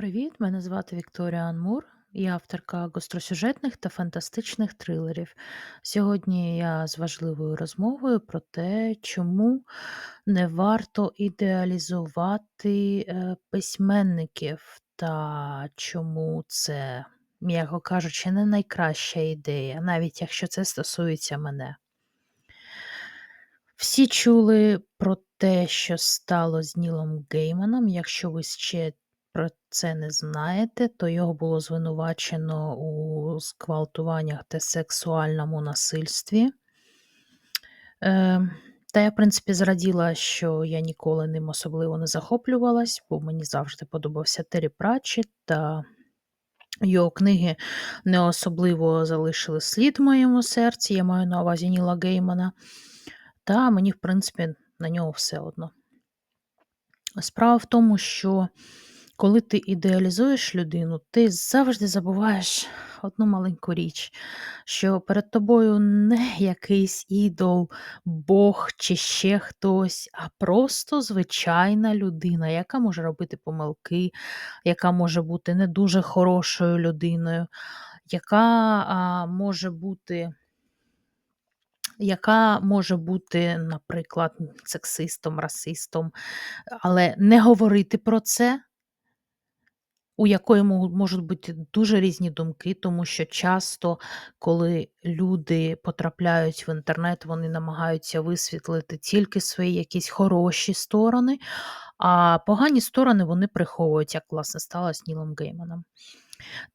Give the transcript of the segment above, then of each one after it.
Привіт, мене звати Вікторія Анмур, я авторка гостросюжетних та фантастичних трилерів. Сьогодні я з важливою розмовою про те, чому не варто ідеалізувати е, письменників та чому це, м'яко кажучи, не найкраща ідея, навіть якщо це стосується мене. Всі чули про те, що стало з Нілом Гейманом. Якщо ви ще про це не знаєте, то його було звинувачено у зґвалтуваннях та сексуальному насильстві. Е, та я, в принципі, зраділа, що я ніколи ним особливо не захоплювалась, бо мені завжди подобався Террі Пратчет, та його книги не особливо залишили слід в моєму серці. Я маю на увазі Ніла Геймана. Та мені, в принципі, на нього все одно. Справа в тому, що коли ти ідеалізуєш людину, ти завжди забуваєш одну маленьку річ, що перед тобою не якийсь ідол, Бог чи ще хтось, а просто звичайна людина, яка може робити помилки, яка може бути не дуже хорошою людиною, яка а, може бути яка може бути, наприклад, сексистом, расистом, але не говорити про це, у якої можуть бути дуже різні думки, тому що часто, коли люди потрапляють в інтернет, вони намагаються висвітлити тільки свої якісь хороші сторони, а погані сторони вони приховують, як власне сталося з Нілом Гейманом.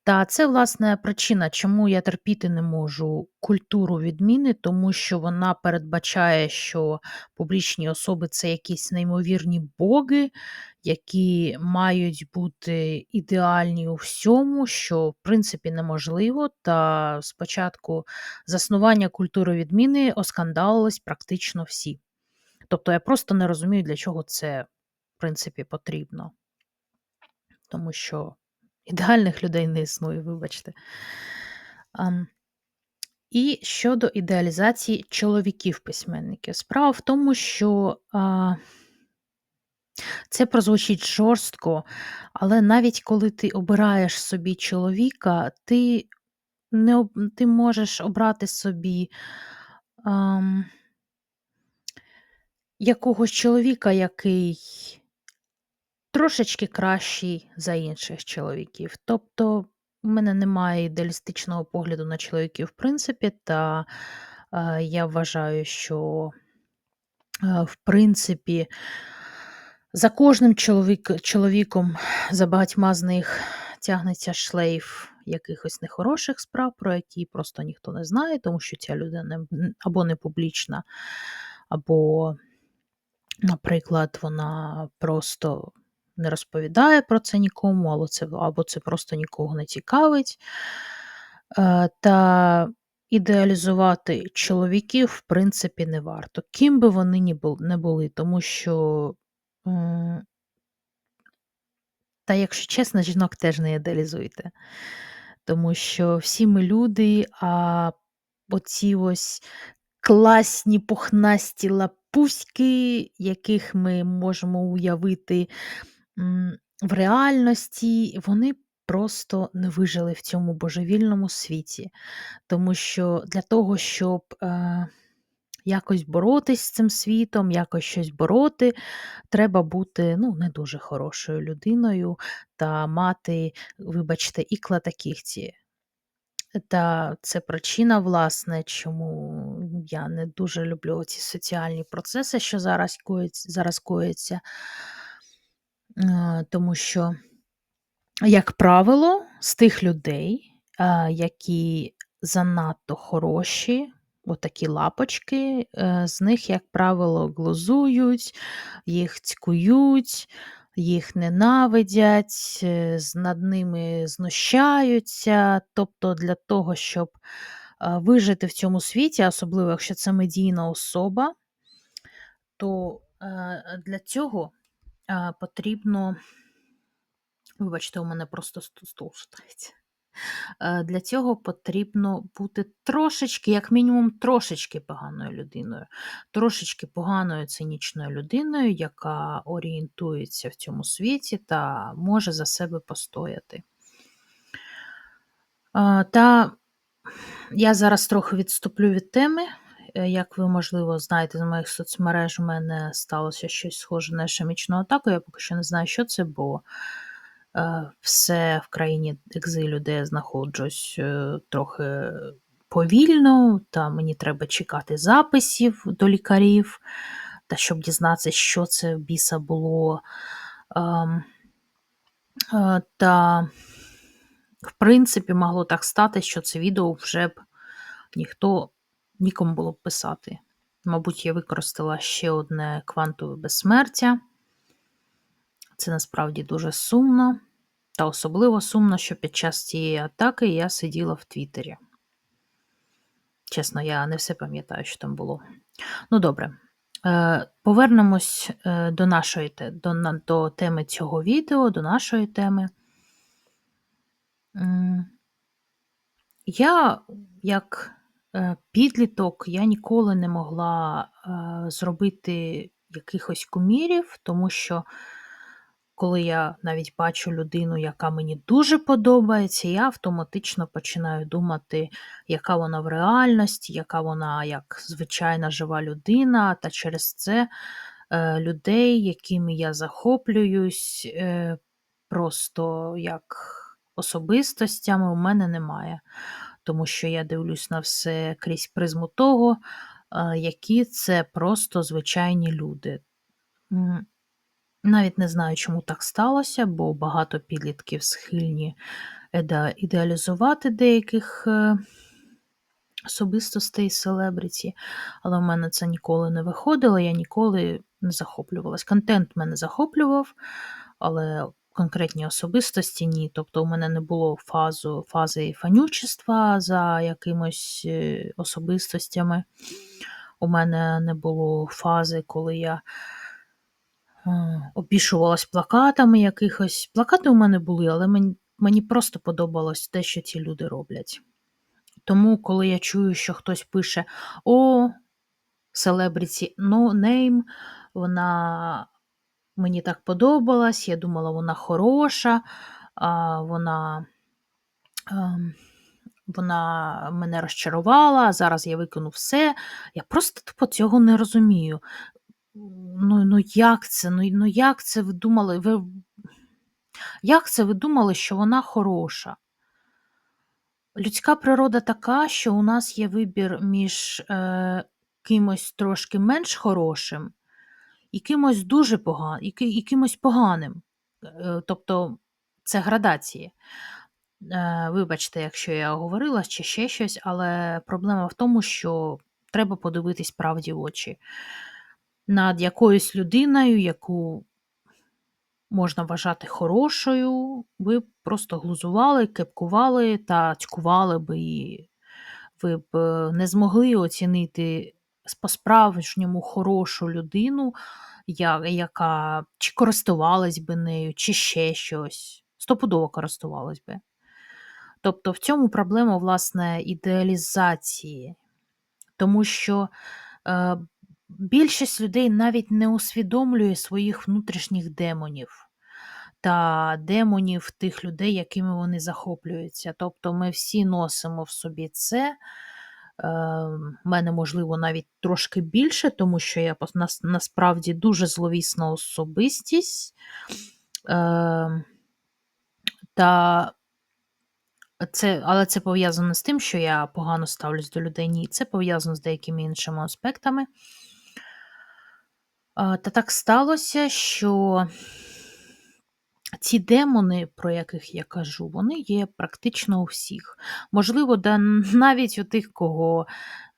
Та це, власне, причина, чому я терпіти не можу культуру відміни, тому що вона передбачає, що публічні особи це якісь неймовірні боги, які мають бути ідеальні у всьому, що в принципі неможливо. Та спочатку заснування культури відміни оскандалились практично всі. Тобто я просто не розумію, для чого це в принципі потрібно. Тому що Ідеальних людей не існує, вибачте. Um, і щодо ідеалізації чоловіків-письменників. Справа в тому, що а, це прозвучить жорстко, але навіть коли ти обираєш собі чоловіка, ти не ти можеш обрати собі а, якогось чоловіка, який Трошечки кращий за інших чоловіків. Тобто, в мене немає ідеалістичного погляду на чоловіків, в принципі, та е, я вважаю, що, е, в принципі, за кожним чоловік, чоловіком, за багатьма з них тягнеться шлейф якихось нехороших справ, про які просто ніхто не знає, тому що ця людина або не публічна, або, наприклад, вона просто не розповідає про це нікому, або це або це просто нікого не цікавить. Е, та ідеалізувати чоловіків, в принципі, не варто. Ким би вони не були, тому що, та, якщо чесно, жінок теж не ідеалізуйте. Тому що всі ми люди, а оці ось класні пухнасті лапуськи, яких ми можемо уявити в реальності вони просто не вижили в цьому божевільному світі. Тому що для того, щоб е, якось боротись з цим світом, якось щось бороти, треба бути ну, не дуже хорошою людиною та мати, вибачте, ікла та. Та це причина, власне, чому я не дуже люблю ці соціальні процеси, що зараз коїться, зараз коїться. Е, тому що, як правило, з тих людей, е, які занадто хороші, отакі лапочки, е, з них, як правило, глузують, їх цькують, їх ненавидять, над ними знущаються. Тобто для того, щоб вижити в цьому світі, особливо якщо це медійна особа, то для цього потрібно. Вибачте, у мене просто стул шатається. Для цього потрібно бути трошечки, як мінімум, трошечки поганою людиною. Трошечки поганою цинічною людиною, яка орієнтується в цьому світі та може за себе постояти. Та я зараз трохи відступлю від теми. Е, як ви, можливо, знаєте з моїх соцмереж, у мене сталося щось схоже на ішемічну атаку. Я поки що не знаю, що це, бо е, все в країні екзилю, де я знаходжусь, е, трохи повільно, та мені треба чекати записів до лікарів, та щоб дізнатися, що це в біса було. Ем, та, в принципі, могло так стати, що це відео вже б ніхто нікому було б писати. Мабуть, я використала ще одне квантове безсмертя. Це насправді дуже сумно. Та особливо сумно, що під час цієї атаки я сиділа в Твіттері. Чесно, я не все пам'ятаю, що там було. Ну, добре. Е, повернемось е, до нашої до, до теми цього відео, до нашої теми. Я, як Е, підліток я ніколи не могла е, зробити якихось кумірів, тому що коли я навіть бачу людину, яка мені дуже подобається, я автоматично починаю думати, яка вона в реальності, яка вона як звичайна жива людина, та через це е, людей, якими я захоплююсь, просто як особистостями у мене немає тому що я дивлюсь на все крізь призму того, які це просто звичайні люди. Навіть не знаю, чому так сталося, бо багато підлітків схильні ідеалізувати деяких е, особистостей селебриті, але в мене це ніколи не виходило, я ніколи не захоплювалась. Контент мене захоплював, але конкретні особистості ні. Тобто у мене не було фазу, фази фанючества за якимось е, особистостями. У мене не було фази, коли я е, обішувалась плакатами якихось. Плакати у мене були, але мені, мені просто подобалось те, що ці люди роблять. Тому, коли я чую, що хтось пише О, селебріті no name, вона Мені так подобалась, я думала, вона хороша, вона ем, вона мене розчарувала, зараз я викину все. Я просто тупо цього не розумію. Ну ну як це? Ну, ну як це ви думали? Ви... Як це ви думали, що вона хороша? Людська природа така, що у нас є вибір між е, кимось трошки менш хорошим і кимось дуже поганим, і кимось поганим. Е, тобто це градації. Е, вибачте, якщо я говорила чи ще щось, але проблема в тому, що треба подивитись правді в очі над якоюсь людиною, яку можна вважати хорошою, ви просто глузували, кепкували та цькували би її. Ви б е, не змогли оцінити по-справжньому хорошу людину, яка чи користувалась би нею, чи ще щось. Стопудово користувалась би. Тобто в цьому проблема, власне, ідеалізації, тому що е, більшість людей навіть не усвідомлює своїх внутрішніх демонів та демонів тих людей, якими вони захоплюються. Тобто ми всі носимо в собі це. Ем, мене, можливо, навіть трошки більше, тому що я насправді дуже зловісна особистість. Ем, та це, Але це пов'язано з тим, що я погано ставлюсь до людей. Ні, це пов'язано з деякими іншими аспектами. Та так сталося, що ці демони, про яких я кажу, вони є практично у всіх. Можливо, да навіть у тих, кого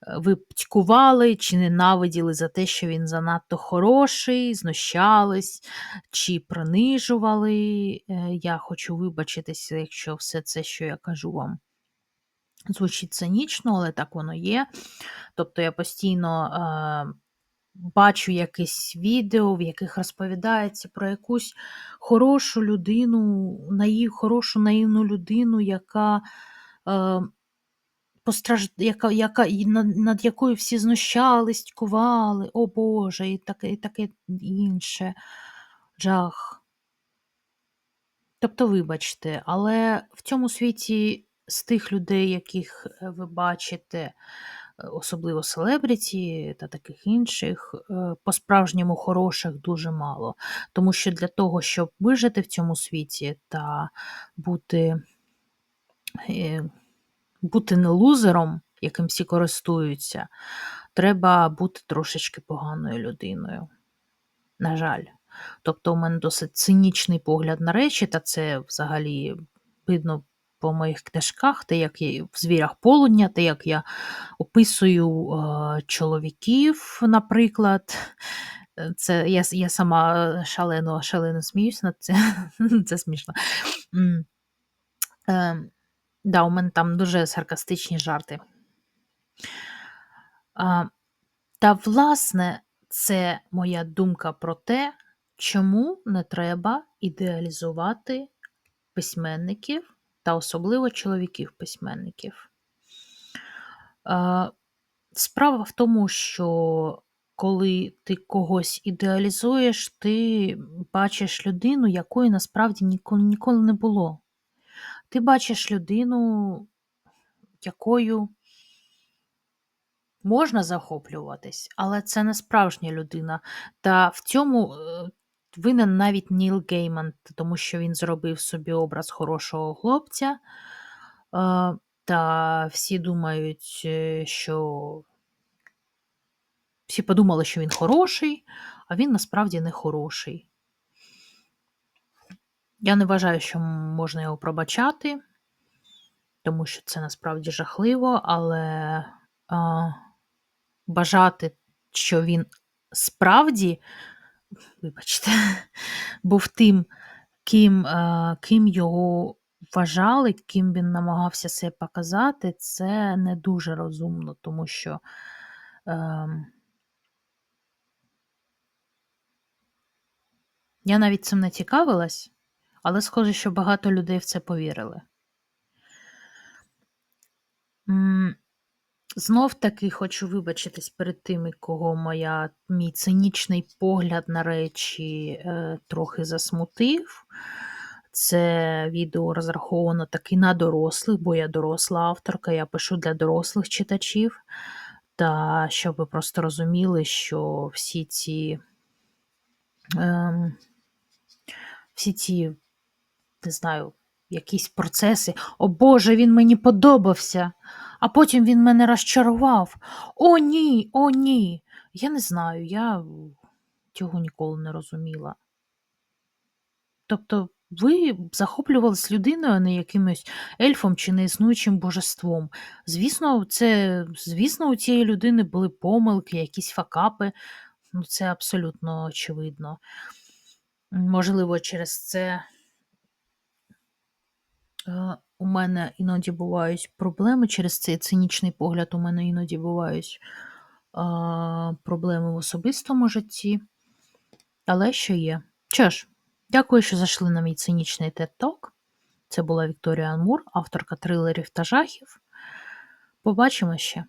е, ви птькували чи ненавиділи за те, що він занадто хороший, знущались чи принижували. Е, я хочу вибачитися, якщо все це, що я кажу вам. Звучить цинічно, але так воно є. Тобто я постійно е, бачу якесь відео, в яких розповідається про якусь хорошу людину, наїв, хорошу наївну людину, яка е, постражд... яка, яка, над, якою всі знущались, тькували, о Боже, і таке, і таке інше. Жах. Тобто, вибачте, але в цьому світі з тих людей, яких е, ви бачите, особливо селебріті та таких інших, е, по-справжньому хороших дуже мало. Тому що для того, щоб вижити в цьому світі та бути, бути не лузером, яким всі користуються, треба бути трошечки поганою людиною. На жаль. Тобто, у мене досить цинічний погляд на речі, та це взагалі видно по моїх книжках, те, як я в звірях полудня, те, як я описую е, чоловіків, наприклад. Це Я я сама шалено шалено сміюсь над це, це смішно. Е, да, У мене там дуже саркастичні жарти. Е, та, власне, це моя думка про те, чому не треба ідеалізувати письменників та особливо чоловіків-письменників. Справа в тому, що коли ти когось ідеалізуєш, ти бачиш людину, якої насправді ніколи, ніколи не було. Ти бачиш людину, якою можна захоплюватись, але це не справжня людина. Та в цьому е, винен навіть Ніл Гейман, тому що він зробив собі образ хорошого хлопця. Та всі думають, е, що всі подумали, що він хороший, а він насправді не хороший. Я не вважаю, що можна його пробачати, тому що це насправді жахливо, але а, бажати, що він справді, вибачте, був тим, ким, а, ким його вважали, ким він намагався себе показати, це не дуже розумно, тому що. А, Я навіть цим не цікавилась, але схоже, що багато людей в це повірили. Знов таки хочу вибачитись перед тими, кого моя, мій цинічний погляд на речі е, трохи засмутив. Це відео розраховано таки на дорослих, бо я доросла авторка, я пишу для дорослих читачів. Та щоб ви просто розуміли, що всі ці. Е, всі ці, не знаю, якісь процеси. О Боже, він мені подобався, а потім він мене розчарував. О, ні, о, ні. Я не знаю, я цього ніколи не розуміла. Тобто, ви захоплювалися людиною, а не якимось ельфом чи неіснуючим божеством. Звісно, це, звісно, у цієї людини були помилки, якісь факапи. Ну, це абсолютно очевидно. Можливо, через це е, у мене іноді бувають проблеми через цей цинічний погляд, у мене іноді бувають проблеми в особистому житті. Але що є? Що ж, дякую, що зайшли на мій цинічний TED-Talk. Це була Вікторія Анмур, авторка трилерів та жахів. Побачимо ще.